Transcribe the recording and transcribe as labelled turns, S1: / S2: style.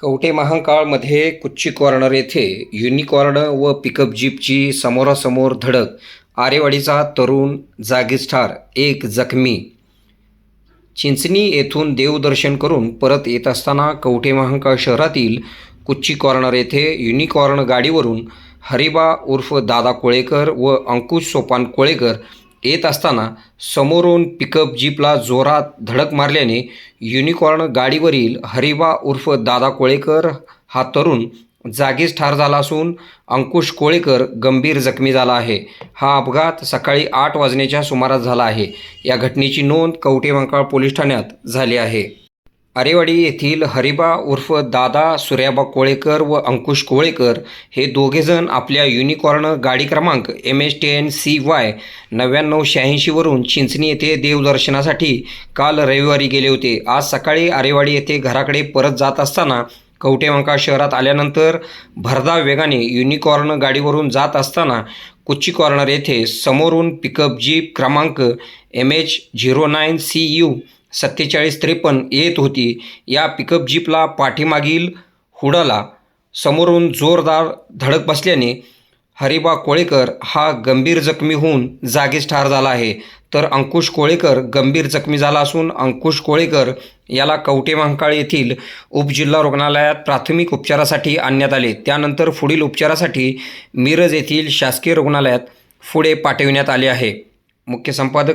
S1: कवटे महांकाळमध्ये कुच्ची कॉर्नर येथे युनिकॉर्न व पिकअप जीपची समोरासमोर धडक. आरेवाडीचा तरुण जागीच ठार एक जखमी. चिंचणी येथून देवदर्शन करून परत येत असताना कवठे महांकाळ शहरातील कुच्ची कॉर्नर येथे युनिकॉर्न गाडीवरून हरिबा उर्फ दादा कोळेकर व अंकुश सोपान कोळेकर येत असताना समोरून पिकअप जीपला जोरात धडक मारल्याने युनिकॉर्न गाडीवरील हरिबा उर्फ दादा कोळेकर हा तरुण जागीच ठार झाला असून अंकुश कोळेकर गंभीर जखमी झाला आहे. हा अपघात सकाळी आठ वाजण्याच्या सुमारास झाला आहे. या घटनेची नोंद कवठे पोलीस ठाण्यात झाली आहे. आरेवाडी येथील हरिबा उर्फ दादा सूर्याबा कोळेकर व अंकुश कोळेकर हे दोघेजण आपल्या युनिकॉर्न गाडी क्रमांक M H T N C Y नव्याण्णव शहाऐंशीवरून चिंचणी येथे देवदर्शनासाठी काल रविवारी गेले होते. आज सकाळी आरेवाडी येथे घराकडे परत जात असताना कवटेमंका शहरात आल्यानंतर भरधाव वेगाने युनिकॉर्न गाडीवरून जात असताना कुच्ची कॉर्नर येथे समोरून पिकअप जीप क्रमांक M H zero nine C U सत्तेचाळीस त्रेपन्न येत होती. या पिकअप जीपला पाठीमागील हुडाला समोरून जोरदार धडक बसल्याने हरिबा कोळेकर हा गंभीर जखमी होऊन जागीच ठार झाला आहे. तर अंकुश कोळेकर गंभीर जखमी झाला असून अंकुश कोळेकर याला कवटे महांकाळ येथील उपजिल्हा रुग्णालयात प्राथमिक उपचारासाठी आणण्यात आले. त्यानंतर पुढील उपचारासाठी मिरज येथील शासकीय रुग्णालयात पुढे पाठविण्यात आले आहे. मुख्य संपादक